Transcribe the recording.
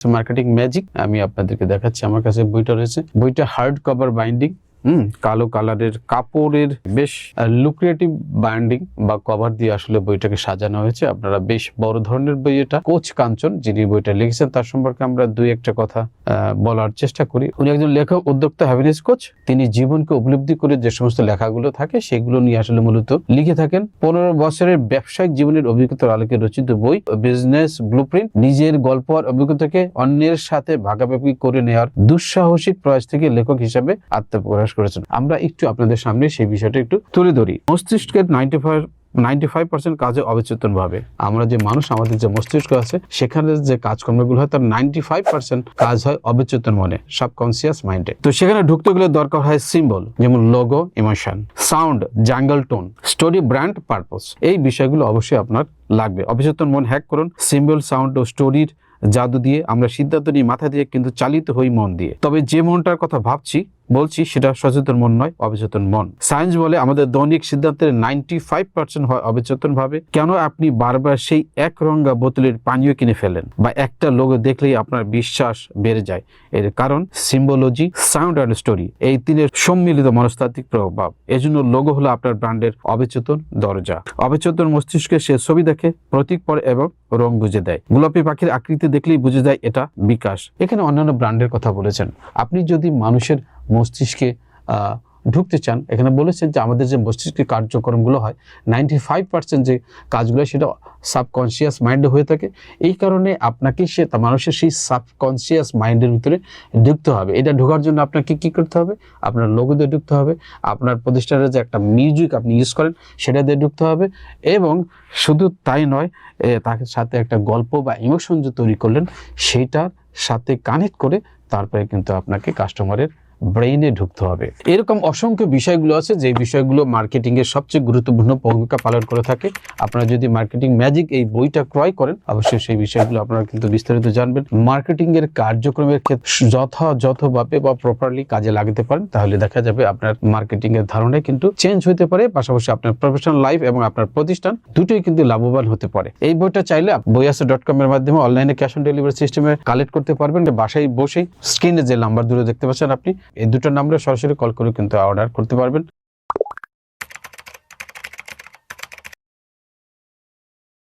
Marketing magic আমি আপনাদেরকে দেখাচ্ছি। আমার কাছে বইটা রয়েছে। বইটা হার্ড কভার বাইন্ডিং হুম, কালো কালারের কাপড়ের বেশ লুক্রিয়েটিভ বাইন্ডিং বা কভার দিয়ে আসলে বইটাকে সাজানো হয়েছে। আপনারা বেশ বড় ধরনের বই এটা। কোচ কাঞ্চন, যিনি বইটা লিখেছেন, তার সম্পর্কে আমরা দুই একটা কথা বলার চেষ্টা করি। উনি একজন লেখক, উদ্যোক্তা হ্যাপিনেস কোচ তিনি জীবনকে উপলব্ধি করে যে সমস্ত লেখাগুলো থাকে, সেগুলো নিয়ে আসলে মূলত লিখে থাকেন। পনেরো বছরের ব্যবসায়িক জীবনের অভিজ্ঞতার আলোকে রচিত বই বিজনেস ব্লুপ্রিন্ট নিজের গল্প আর অভিজ্ঞতাকে অন্যের সাথে ভাগাভাগি করে নেওয়ার দুঃসাহসিক প্রয়াস থেকে লেখক হিসাবে আত্মপ্রকাশ করেছেন। আমরা একটু আপনাদের সামনে সেই বিষয়টা একটু তুলে ধরি। মস্তিষ্কের নাইনটি নাইনটি ফাইভ পার্সেন্ট কাজে অবচেতন ভাবে আমরা যে মানুষ, আমাদের যে মস্তিষ্ক আছে, সেখানে যে কাজকর্মগুলো হয়, তার নাইনটি ফাইভ পার্সেন্ট কাজ হয় অবচেতন মনে সাবকনসিয়াস মাইন্ডে তো সেখানে ঢুকতে গেলে দরকার হয় সিম্বল যেমন logo emotion sound jingle tone story brand purpose এই বিষয়গুলো অবশ্যই আপনার লাগবে। অবচেতন মন হ্যাক করুন সিম্বল সাউন্ড ও স্টোরির জাদু দিয়ে আমরা সিদ্ধান্ত নিই মাথা দিয়ে, কিন্তু চালিত হই মন দিয়ে। তবে যে মনটার কথা ভাবছি বলছি সেটা সচেতন মন নয়, অবচেতন মন। সায়েন্স বলে আমাদের দৈনিক সিদ্ধান্তের নাইনটি ফাইভ পার্সেন্ট হয় অবচেতন ভাবে কেন আপনি বারবার সেই এক রঙা বোতলের পানীয় কিনে ফেলেন? বা একটা লোগো দেখলেই আপনার বিশ্বাস বেড়ে যায়। এর কারণ সিম্বোলজি সাউন্ড অ্যান্ড স্টোরি এই তিনের সম্মিলিত মনস্তাত্ত্বিক প্রভাব। এজন্য লোগো হলো আপনার ব্র্যান্ডের অবচেতন দরজা। অবচেতন মস্তিষ্কে সে ছবি দেখে প্রতীক পরে এবং রং বুঝে দেয়। গোলাপি পাখির আকৃতি দেখলেই বুঝে যায় এটা বিকাশ। এখানে অন্যান্য ব্র্যান্ডের কথা বলেছেন। আপনি যদি মানুষের মস্তিষ্কে ঢুকতে চান। এখানে বলেছেন যে আমাদের যে মস্তিষ্কের কার্যক্রমগুলো হয় নাইনটি ফাইভ পার্সেন্ট যে কাজগুলো সেটা সাবকনসিয়াস মাইন্ডে হয়ে থাকে। এই কারণে আপনাকে সে মানুষের সেই সাবকনসিয়াস মাইন্ডের ভিতরে ঢুকতে হবে। এটা ঢোকার জন্য আপনাকে কি করতে হবে? আপনার লোগো দিয়ে ঢুকতে হবে। আপনার প্রতিষ্ঠানের যে একটা মিউজিক আপনি ইউজ করেন, সেটা দিয়ে ঢুকতে হবে। এবং শুধু তাই নয় তার সাথে একটা গল্প বা ইমোশন যে তৈরি করলেন সেইটার সাথে কানেক্ট করে তারপরে কিন্তু আপনাকে কাস্টমারের ব্রেইনে ঢুকতে হবে। এরকম অসংখ্য বিষয়গুলো আছে যে বিষয়গুলো মার্কেটিং এর সবচেয়ে গুরুত্বপূর্ণ ভূমিকা পালন করে থাকে। আপনারা যদি মার্কেটিং ম্যাজিক এই বইটা ক্রয় করেন, অবশ্যই সেই বিষয়গুলো আপনারা কিন্তু বিস্তারিত জানবেন। মার্কেটিং এর কার্যক্রমের ক্ষেত্রে যথাযথভাবে বা প্রপারলি কাজে লাগাতে পারেন, তাহলে দেখা যাবে আপনার মার্কেটিং এর ধারণা কিন্তু চেঞ্জ হতে পারে, পাশাপাশি আপনার প্রফেশনাল লাইফ এবং আপনার প্রতিষ্ঠান দুটোই কিন্তু লাভবান হতে পারে। এই বইটা চাইলে বইয়াসা ডট কম এর মাধ্যমে অনলাইনে ক্যাশ অন ডেলিভারি সিস্টেমে কালেক্ট করতে পারবেন। বাসায় বসেই স্ক্রিনে যে নাম্বার দুটো দেখতে পাচ্ছেন আপনি এই দুটো নাম্বারে সরাসরি কল করে কিন্তু অর্ডার করতে পারবেন।